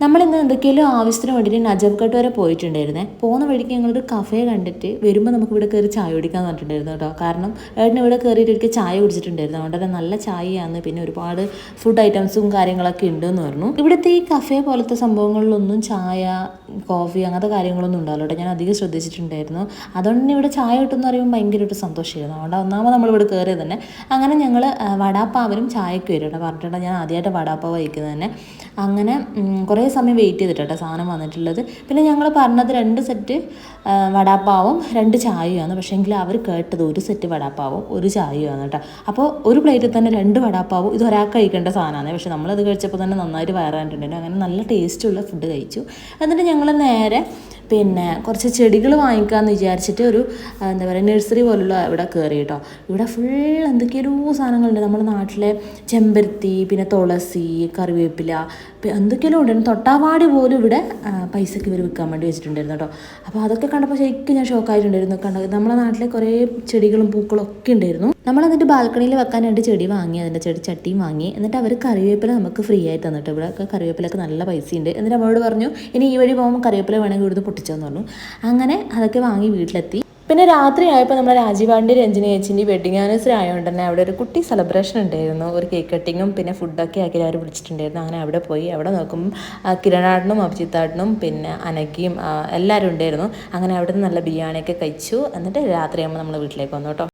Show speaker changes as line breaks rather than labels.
നമ്മളിന്ന് എന്തൊക്കെയാലും ആവശ്യത്തിന് വേണ്ടിയിട്ട് നജബ്ഘട്ട് വരെ പോയിട്ടുണ്ടായിരുന്നേ. പോകുന്ന വഴിക്ക് ഞങ്ങളൊരു കഫേ കണ്ടിട്ട് വരുമ്പോൾ നമുക്ക് ഇവിടെ കയറി ചായ കുടിക്കാൻ പറഞ്ഞിട്ടുണ്ടായിരുന്നു കേട്ടോ. കാരണം ഏട്ടന് ഇവിടെ കയറിയിട്ട് ഒരിക്കൽ ചായ കുടിച്ചിട്ടുണ്ടായിരുന്നു. അതുകൊണ്ട് നല്ല ചായയാണ്. പിന്നെ ഒരുപാട് ഫുഡ് ഐറ്റംസും കാര്യങ്ങളൊക്കെ ഉണ്ടെന്ന് പറഞ്ഞു. ഇവിടുത്തെ ഈ കഫേ പോലത്തെ സംഭവങ്ങളിലൊന്നും ചായ കോഫി അങ്ങനത്തെ കാര്യങ്ങളൊന്നും ഉണ്ടാവില്ല കേട്ടോ. ഞാൻ അധികം ശ്രദ്ധിച്ചിട്ടുണ്ടായിരുന്നു. അതുകൊണ്ട് തന്നെ ഇവിടെ ചായ കിട്ടുമെന്ന് പറയുമ്പോൾ ഭയങ്കരമായിട്ട് സന്തോഷമായിരുന്നു. അതുകൊണ്ട് ഒന്നാമത് നമ്മളിവിടെ കയറിയത് തന്നെ അങ്ങനെ ഞങ്ങൾ വടാപ്പാവനും ചായക്ക് വരും കേട്ടോ. പറഞ്ഞിട്ടുണ്ടെങ്കിൽ ഞാൻ ആദ്യമായിട്ട് വടാപ്പാവ് കഴിക്കുന്നത് തന്നെ. അങ്ങനെ കുറേ സമയം വെയിറ്റ് ചെയ്തിട്ടാണ് സാധനം വന്നിട്ടുള്ളത്. പിന്നെ ഞങ്ങൾ പറഞ്ഞത് രണ്ട് സെറ്റ് വടാപ്പാവും രണ്ട് ചായയുമാണ്. പക്ഷേ എങ്കിൽ അവർ കേട്ടത് ഒരു സെറ്റ് വടാപ്പാവും ഒരു ചായയുമാണ് കേട്ടോ. അപ്പോൾ ഒരു പ്ലേറ്റിൽ തന്നെ രണ്ട് വടാപ്പാവും. ഇത് ഒരാൾക്ക് കഴിക്കേണ്ട സാധനമാണ്. പക്ഷേ നമ്മളത് കഴിച്ചപ്പോൾ തന്നെ നന്നായിട്ട് വയറായിട്ടുണ്ടായിരുന്നു അങ്ങനെ നല്ല ടേസ്റ്റുള്ള ഫുഡ് കഴിച്ചു. എന്നിട്ട് ഞങ്ങൾ നേരെ പിന്നെ കുറച്ച് ചെടികൾ വാങ്ങിക്കാമെന്ന് വിചാരിച്ചിട്ട് ഒരു എന്താ പറയുക നഴ്സറി പോലുള്ള ഇവിടെ കയറി കേട്ടോ ഇവിടെ ഫുൾ എന്തൊക്കെയോ സാധനങ്ങളുണ്ട്. നമ്മുടെ നാട്ടിലെ ചെമ്പരത്തി പിന്നെ തുളസി കറിവേപ്പില പി- എന്തൊക്കെയോ ഉണ്ട്. തൊട്ടാവാടി പോലും ഇവിടെ പൈസയ്ക്ക് ഇവർ വിൽക്കാൻ വേണ്ടി വെച്ചിട്ടുണ്ടായിരുന്നു കേട്ടോ അപ്പോൾ അതൊക്കെ കണ്ടപ്പോൾ ശരിക്കും ഞാൻ ഷോക്കായിട്ടുണ്ടായിരുന്നു കണ്ട നമ്മുടെ നാട്ടിലെ കുറേ ചെടികളും പൂക്കളും ഒക്കെ ഉണ്ടായിരുന്നു. നമ്മൾ എന്നിട്ട് ബാൽക്കണിയിൽ വെക്കാനായിട്ട് ചെടി വാങ്ങി അതിന്റെ ചെടി ചട്ടിയും വാങ്ങി. എന്നിട്ട് അവർ കറിവേപ്പില നമുക്ക് ഫ്രീ ആയി തന്നിട്ട് ഇവിടെ കറിവേപ്പിലൊക്കെ നല്ല പൈസയുണ്ട്. എന്നിട്ട് നമ്മളോട് പറഞ്ഞു ഇനി ഈ വഴി പോകുമ്പോൾ കറിവേപ്പില വേണമെങ്കിൽ ഇവിടുന്ന് പൊട്ടിച്ചെന്ന് പറഞ്ഞു. അങ്ങനെ അതൊക്കെ വാങ്ങി വീട്ടിലെത്തി. പിന്നെ രാത്രി ആയപ്പോൾ നമ്മുടെ രാജീവാണ്ടി രഞ്ജിനി ചേച്ചിന്റെ വെഡിങ് ആനിവേഴ്സറി ആയതുകൊണ്ട് തന്നെ അവിടെ ഒരു കുട്ടി സെലിബ്രേഷൻ ഉണ്ടായിരുന്നു. ഒരു കേക്ക് കട്ടിങ്ങും പിന്നെ ഫുഡൊക്കെ ആക്കി അവർ വിളിച്ചിട്ടുണ്ടായിരുന്നു. അങ്ങനെ അവിടെ പോയി. അവിടെ നോക്കുമ്പോൾ കിരണാടനും അഭിജിത്താടനും പിന്നെ അനക്കിയും എല്ലാവരും ഉണ്ടായിരുന്നു. അങ്ങനെ അവിടെ നല്ല ബിരിയാണിയൊക്കെ കഴിച്ചു. എന്നിട്ട് രാത്രിയാകുമ്പോൾ നമ്മൾ വീട്ടിലേക്ക് വന്നു കേട്ടോ.